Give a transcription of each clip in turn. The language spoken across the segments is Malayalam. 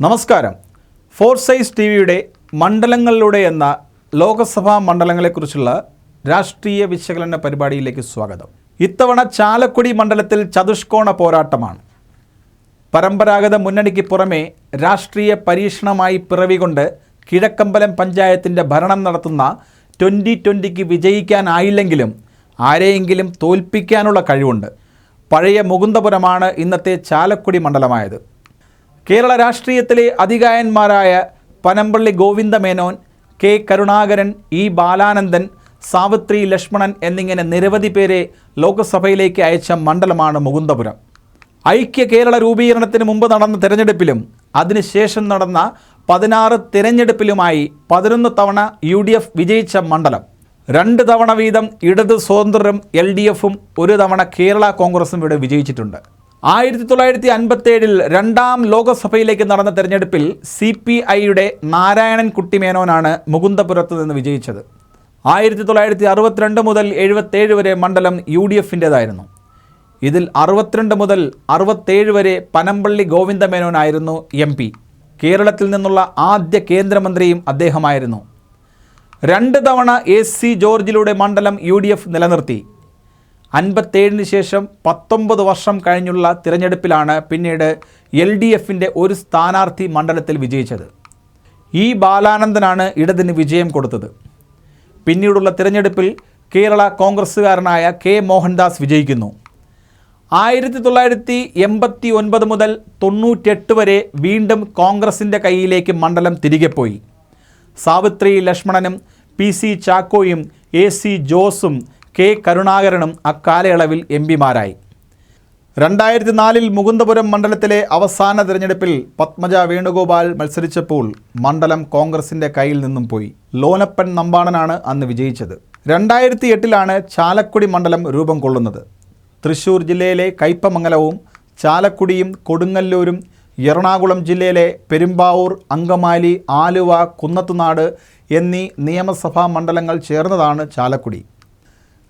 നമസ്കാരം. ഫോർ സൈസ് ടി വിയുടെ മണ്ഡലങ്ങളിലൂടെ എന്ന ലോകസഭാ മണ്ഡലങ്ങളെക്കുറിച്ചുള്ള രാഷ്ട്രീയ വിശകലന പരിപാടിയിലേക്ക് സ്വാഗതം. ഇത്തവണ ചാലക്കുടി മണ്ഡലത്തിൽ ചതുഷ്കോണ പോരാട്ടമാണ്. പരമ്പരാഗത മുന്നണിക്ക് പുറമെ രാഷ്ട്രീയ പരീക്ഷണമായി പിറവികൊണ്ട് കിഴക്കമ്പലം പഞ്ചായത്തിന്റെ ഭരണം നടത്തുന്ന ട്വന്റി ട്വന്റിക്ക് വിജയിക്കാനായില്ലെങ്കിലും ആരെയെങ്കിലും തോൽപ്പിക്കാനുള്ള കഴിവുണ്ട്. പഴയ മുകുന്ദപുരമാണ് ഇന്നത്തെ ചാലക്കുടി മണ്ഡലമായത്. കേരള രാഷ്ട്രീയത്തിലെ അധികായന്മാരായ പനമ്പള്ളി ഗോവിന്ദമേനോൻ കെ കരുണാകരൻ ഇ ബാലാനന്ദൻ സാവിത്രി ലക്ഷ്മണൻ എന്നിങ്ങനെ നിരവധി പേരെ ലോക്സഭയിലേക്ക് അയച്ച മണ്ഡലമാണ് മുകുന്ദപുരം. ഐക്യ കേരള രൂപീകരണത്തിന് മുമ്പ് നടന്ന തിരഞ്ഞെടുപ്പിലും അതിനുശേഷം നടന്ന പതിനാറ് തിരഞ്ഞെടുപ്പിലുമായി പതിനൊന്ന് തവണ യു ഡി എഫ് വിജയിച്ച മണ്ഡലം. രണ്ട് തവണ വീതം ഇടത് സ്വതന്ത്രരും എൽ ഡി എഫും ഒരു തവണ കേരള കോൺഗ്രസും ഇവിടെ വിജയിച്ചിട്ടുണ്ട്. ആയിരത്തി തൊള്ളായിരത്തി അൻപത്തേഴിൽ രണ്ടാം ലോകസഭയിലേക്ക് നടന്ന തെരഞ്ഞെടുപ്പിൽ സി പി ഐയുടെ നാരായണൻ കുട്ടിമേനോനാണ് മുകുന്ദപുരത്ത് നിന്ന് വിജയിച്ചത്. ആയിരത്തി തൊള്ളായിരത്തി അറുപത്തിരണ്ട് മുതൽ എഴുപത്തേഴ് വരെ മണ്ഡലം യു ഡി എഫിന്റേതായിരുന്നു. ഇതിൽ അറുപത്തിരണ്ട് മുതൽ അറുപത്തേഴ് വരെ പനമ്പള്ളി ഗോവിന്ദമേനോനായിരുന്നു എം പി. കേരളത്തിൽ നിന്നുള്ള ആദ്യ കേന്ദ്രമന്ത്രിയും അദ്ദേഹമായിരുന്നു. രണ്ട് തവണ എ സി ജോർജിലൂടെ മണ്ഡലം യു ഡി എഫ് നിലനിർത്തി. അൻപത്തേഴിന് ശേഷം പത്തൊമ്പത് വർഷം കഴിഞ്ഞുള്ള തിരഞ്ഞെടുപ്പിലാണ് പിന്നീട് എൽ ഡി എഫിന്റെ ഒരു സ്ഥാനാർത്ഥി മണ്ഡലത്തിൽ വിജയിച്ചത്. ഈ ബാലാനന്ദനാണ് ഇടതിന് വിജയം കൊടുത്തത്. പിന്നീടുള്ള തിരഞ്ഞെടുപ്പിൽ കേരള കോൺഗ്രസ്സുകാരനായ കെ മോഹൻദാസ് വിജയിക്കുന്നു. ആയിരത്തി തൊള്ളായിരത്തി എൺപത്തി ഒൻപത് മുതൽ തൊണ്ണൂറ്റെട്ട് വരെ വീണ്ടും കോൺഗ്രസിന്റെ കയ്യിലേക്ക് മണ്ഡലം തിരികെ പോയി. സാവിത്രി ലക്ഷ്മണനും പി സി ചാക്കോയും എ സി ജോസും കെ കരുണാകരനും അക്കാലയളവിൽ എം പിമാരായി. രണ്ടായിരത്തി നാലിൽ മുകുന്ദപുരം മണ്ഡലത്തിലെ അവസാന തിരഞ്ഞെടുപ്പിൽ പത്മജ വേണുഗോപാൽ മത്സരിച്ചപ്പോൾ മണ്ഡലം കോൺഗ്രസിന്റെ കയ്യിൽ നിന്നും പോയി. ലോനപ്പൻ നമ്പാണനാണ് അന്ന് വിജയിച്ചത്. രണ്ടായിരത്തി എട്ടിലാണ് ചാലക്കുടി മണ്ഡലം രൂപം കൊള്ളുന്നത്. തൃശ്ശൂർ ജില്ലയിലെ കയ്പമംഗലവും ചാലക്കുടിയും കൊടുങ്ങല്ലൂരും എറണാകുളം ജില്ലയിലെ പെരുമ്പാവൂർ അങ്കമാലി ആലുവ കുന്നത്തുനാട് എന്നീ നിയമസഭാ മണ്ഡലങ്ങൾ ചേർന്നതാണ് ചാലക്കുടി.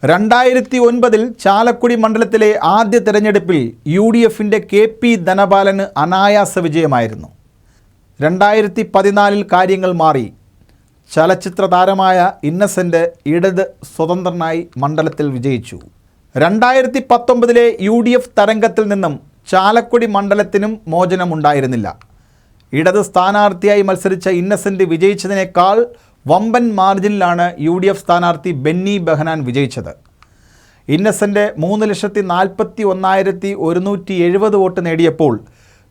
രണ്ടായിരത്തി ഒൻപതിൽ ചാലക്കുടി മണ്ഡലത്തിലെ ആദ്യ തെരഞ്ഞെടുപ്പിൽ യു ഡി എഫിന്റെ കെ പി ധനപാലന് അനായാസ വിജയമായിരുന്നു. രണ്ടായിരത്തി പതിനാലിൽ കാര്യങ്ങൾ മാറി. ചലച്ചിത്ര താരമായ ഇന്നസെന്റ് ഇടത് സ്വതന്ത്രനായി മണ്ഡലത്തിൽ വിജയിച്ചു. രണ്ടായിരത്തി പത്തൊമ്പതിലെ യു ഡി എഫ് തരംഗത്തിൽ നിന്നും ചാലക്കുടി മണ്ഡലത്തിനും മോചനമുണ്ടായിരുന്നില്ല. ഇടത് സ്ഥാനാർത്ഥിയായി മത്സരിച്ച ഇന്നസെന്റ് വിജയിച്ചതിനേക്കാൾ വമ്പൻ മാർജിനിലാണ് യു ഡി എഫ് സ്ഥാനാർത്ഥി ബെന്നി ബെഹനാൻ വിജയിച്ചത്. ഇന്നസെന്റ് മൂന്ന് ലക്ഷത്തി നാൽപ്പത്തി ഒന്നായിരത്തി ഒരുന്നൂറ്റി എഴുപത് വോട്ട് നേടിയപ്പോൾ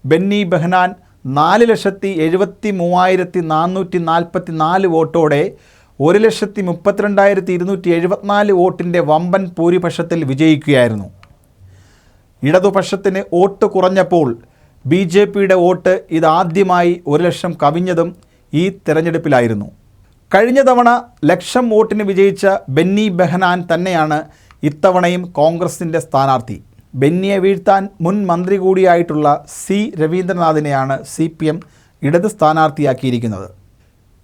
ബെന്നി ബെഹനാൻ നാല് ലക്ഷത്തി എഴുപത്തി മൂവായിരത്തി നാനൂറ്റി നാൽപ്പത്തി നാല് വോട്ടോടെ ഒരു ലക്ഷത്തി മുപ്പത്തിരണ്ടായിരത്തി ഇരുന്നൂറ്റി എഴുപത്തിനാല് വോട്ടിന്റെ വമ്പൻ ഭൂരിപക്ഷത്തിൽ വിജയിക്കുകയായിരുന്നു. ഇടതുപക്ഷത്തിന് വോട്ട് കുറഞ്ഞപ്പോൾ ബി ജെ പിയുടെ വോട്ട് ഇതാദ്യമായി ഒരു ലക്ഷം കവിഞ്ഞതും ഈ തെരഞ്ഞെടുപ്പിലായിരുന്നു. കഴിഞ്ഞ തവണ ലക്ഷം വോട്ടിന് വിജയിച്ച ബെന്നി ബെഹനാൻ തന്നെയാണ് ഇത്തവണയും കോൺഗ്രസിന്റെ സ്ഥാനാർത്ഥി. ബെന്നിയെ വീഴ്ത്താൻ മുൻ മന്ത്രി കൂടിയായിട്ടുള്ള സി രവീന്ദ്രനാഥിനെയാണ് സി പി എം ഇടത് സ്ഥാനാർത്ഥിയാക്കിയിരിക്കുന്നത്.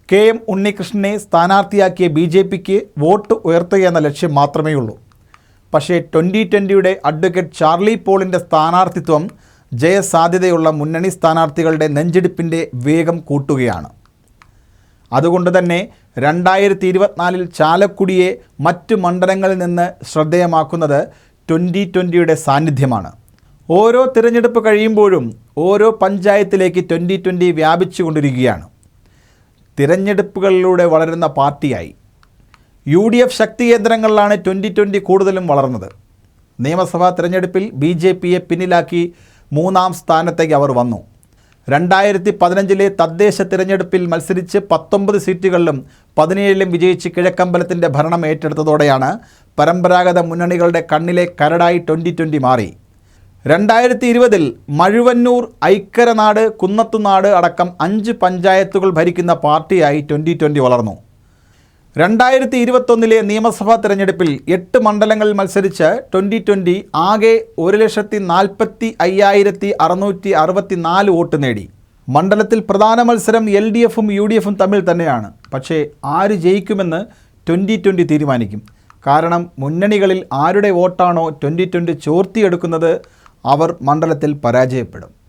കെ എം ഉണ്ണികൃഷ്ണനെ സ്ഥാനാർത്ഥിയാക്കിയ ബി ജെ പിക്ക് വോട്ട് ഉയർത്തുക എന്ന ലക്ഷ്യം മാത്രമേ ഉള്ളൂ പക്ഷേ ട്വന്റി ട്വന്റിയുടെ അഡ്വക്കേറ്റ് ചാർലി പോളിന്റെ സ്ഥാനാർത്ഥിത്വം ജയസാധ്യതയുള്ള മുന്നണി സ്ഥാനാർത്ഥികളുടെ നെഞ്ചെടുപ്പിന്റെ വേഗം കൂട്ടുകയാണ്. അതുകൊണ്ട് തന്നെ രണ്ടായിരത്തി ഇരുപത്തിനാലിൽ ചാലക്കുടിയെ മറ്റ് മണ്ഡലങ്ങളിൽ നിന്ന് ശ്രദ്ധേയമാക്കുന്നത് ട്വന്റി ട്വന്റിയുടെ സാന്നിധ്യമാണ്. ഓരോ തിരഞ്ഞെടുപ്പ് കഴിയുമ്പോഴും ഓരോ പഞ്ചായത്തിലേക്ക് ട്വന്റി ട്വന്റി വ്യാപിച്ചുകൊണ്ടിരിക്കുകയാണ്. തിരഞ്ഞെടുപ്പുകളിലൂടെ വളരുന്ന പാർട്ടിയായി. യു ഡി എഫ് ശക്തി കേന്ദ്രങ്ങളിലാണ് ട്വന്റി ട്വന്റി കൂടുതലും വളർന്നത്. നിയമസഭാ തിരഞ്ഞെടുപ്പിൽ ബി ജെ പിയെ പിന്നിലാക്കി മൂന്നാം സ്ഥാനത്തേക്ക് അവർ വന്നു. രണ്ടായിരത്തി പതിനഞ്ചിലെ തദ്ദേശ തിരഞ്ഞെടുപ്പിൽ മത്സരിച്ച് പത്തൊമ്പത് സീറ്റുകളിലും പതിനേഴിലും വിജയിച്ച് കിഴക്കമ്പലത്തിന്റെ ഭരണം ഏറ്റെടുത്തതോടെയാണ് പരമ്പരാഗത മുന്നണികളുടെ കണ്ണിലെ കരടായി ട്വന്റി ട്വന്റി മാറി. രണ്ടായിരത്തി ഇരുപതിൽ മഴുവന്നൂർ ഐക്കരനാട് കുന്നത്തുനാട് അടക്കം അഞ്ച് പഞ്ചായത്തുകൾ ഭരിക്കുന്ന പാർട്ടിയായി ട്വന്റി ട്വന്റി വളർന്നു. രണ്ടായിരത്തി ഇരുപത്തൊന്നിലെ നിയമസഭാ തെരഞ്ഞെടുപ്പിൽ എട്ട് മണ്ഡലങ്ങളിൽ മത്സരിച്ച് ട്വന്റി ട്വന്റി ആകെ ഒരു ലക്ഷത്തി നാൽപ്പത്തി അയ്യായിരത്തി അറുന്നൂറ്റി അറുപത്തി നാല് വോട്ട് നേടി. മണ്ഡലത്തിൽ പ്രധാന മത്സരം എൽ ഡി എഫും യു ഡി എഫും തമ്മിൽ തന്നെയാണ്. പക്ഷേ ആര് ജയിക്കുമെന്ന് ട്വന്റി ട്വന്റി തീരുമാനിക്കും. കാരണം മുന്നണികളിൽ ആരുടെ വോട്ടാണോ ട്വന്റി ട്വന്റി ചോർത്തിയെടുക്കുന്നത് അവർ മണ്ഡലത്തിൽ പരാജയപ്പെടും.